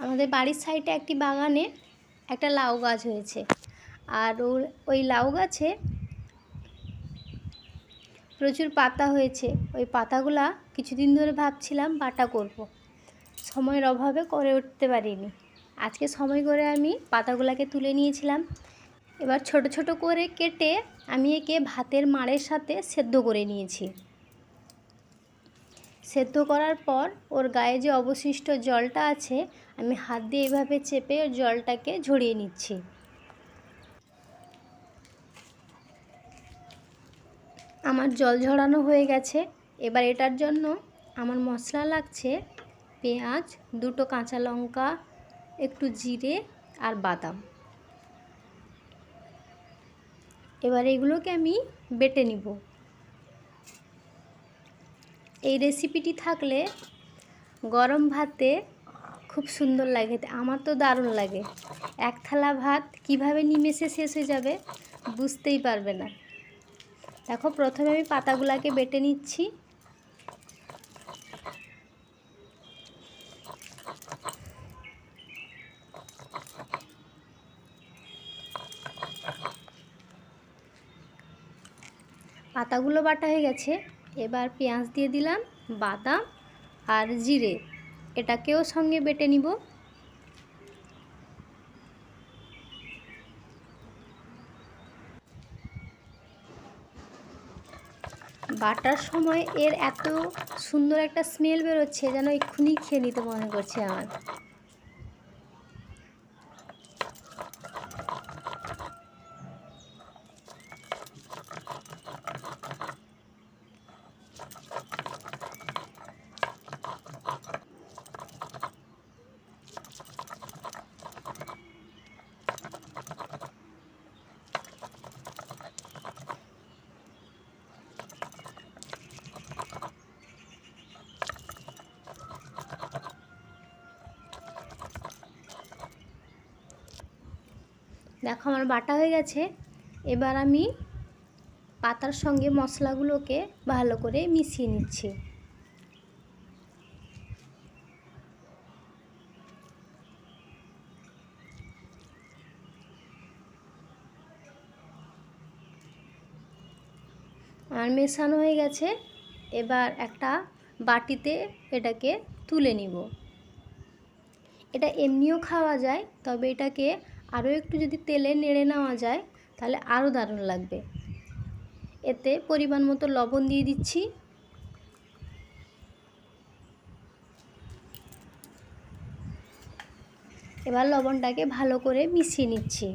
আমাদের বাড়ির সাইডে একটি বাগানে একটা লাউ গাছ হয়েছে। আর ওর, ওই লাউ গাছে প্রচুর পাতা হয়েছে। ওই পাতাগুলা কিছুদিন ধরে ভাবছিলাম বাটা করব। সময়ের অভাবে করে উঠতে পারিনি। আজকে সময় করে আমি পাতাগুলাকে তুলে নিয়েছিলাম। এবার ছোট ছোট করে কেটে আমি একে ভাতের মাড়ের সাথে সেদ্ধ করে নিয়েছি। সেদ্ধ করার পর ওর গায়ে যে অবশিষ্ট জলটা আছে, আমি হাত দিয়ে এইভাবে চেপে ওর জলটাকে ঝরিয়ে নিচ্ছি। আমার জল ঝরানো হয়ে গেছে। এবার এটার জন্য আমার মশলা লাগছে পেঁয়াজ, দুটো কাঁচা লঙ্কা, একটু জিরে আর বাদাম। এবার এগুলোকে আমি বেটে নিব। এই রেসিপিটি থাকলে গরম ভাতে খুব সুন্দর লাগে, আমার তো দারুণ লাগে। এক থালা ভাত কীভাবে নিমেষে শেষ হয়ে যাবে বুঝতেই পারবে না। দেখো, প্রথমে আমি পাতাগুলাকে বেটে নিচ্ছি। পাতাগুলো বাটা হয়ে গেছে। এবার পেঁয়াজ দিয়ে দিলাম, বাদাম আর জিরে। এটাকেও সঙ্গে বেটে নিব। বাটার সময় এর এত সুন্দর একটা স্মেল বেরোচ্ছে যেন এক্ষুনি খেয়ে নিতে মনে করছে আমার। দেখো আমার বাটা হয়ে গেছে। এবার আমি পাতার সঙ্গে মশলাগুলোকে ভালো করে মিশিয়ে নিচ্ছি। আর মেশানো হয়ে গেছে। এবার একটা বাটিতে এটাকে তুলে নিব। এটা এমনিও খাওয়া যায়, তবে এটাকে আরও একটু যদি তেলে নেড়ে নেওয়া যায়, তাহলে আরও দারুণ লাগবে। এতে পরিমাণ মতো লবণ দিয়ে দিচ্ছি। এবার লবণটাকে ভালো করে মিশিয়ে নিচ্ছি।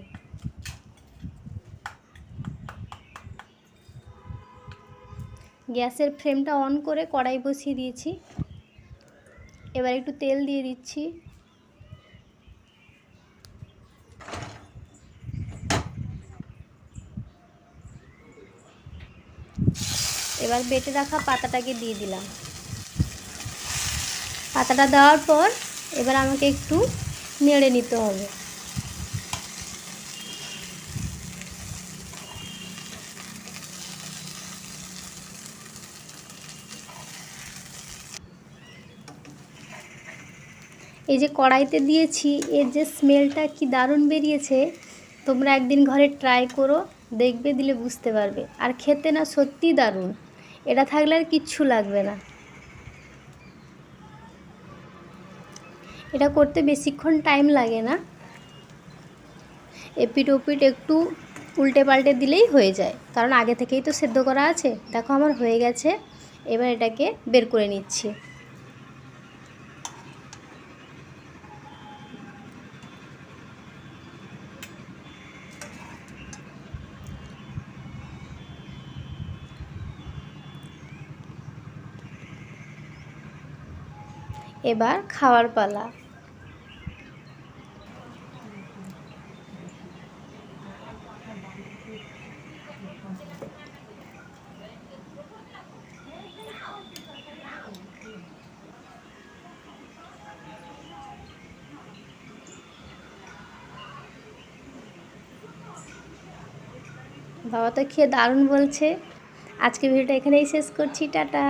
গ্যাসের ফ্লেমটা অন করে কড়াই বসিয়ে দিয়েছি। এবার একটু তেল দিয়ে দিচ্ছি। এবার বেটে রাখা পাতাটাকে দিয়ে দিলাম। পাতাটা দেওয়ার পর এবার আমাকে একটু নেড়ে নিতে হবে। এই যে কড়াইতে দিয়েছি, এর যে স্মেলটা কি দারুণ বেরিয়েছে, তোমরা একদিন ঘরে ট্রাই করো, দেখবে দিলে বুঝতে পারবে। আর খেতে না সত্যি দারুণ। এটা থাকলে আর কিচ্ছু লাগবে না। এটা করতে বেশিক্ষণ টাইম লাগে না। এপিট ওপিট একটু উল্টে পাল্টে দিলেই হয়ে যায়। কারণ আগে থেকেই তো সেদ্ধ করা আছে। দেখো আমার হয়ে গেছে। এবার এটাকে বের করে নিচ্ছি। এবার খাওয়ার পালা। বাবা তো খেয়ে দারুণ বলছে। আজকে ভিডিওটা এখানেই শেষ করছি টাটা।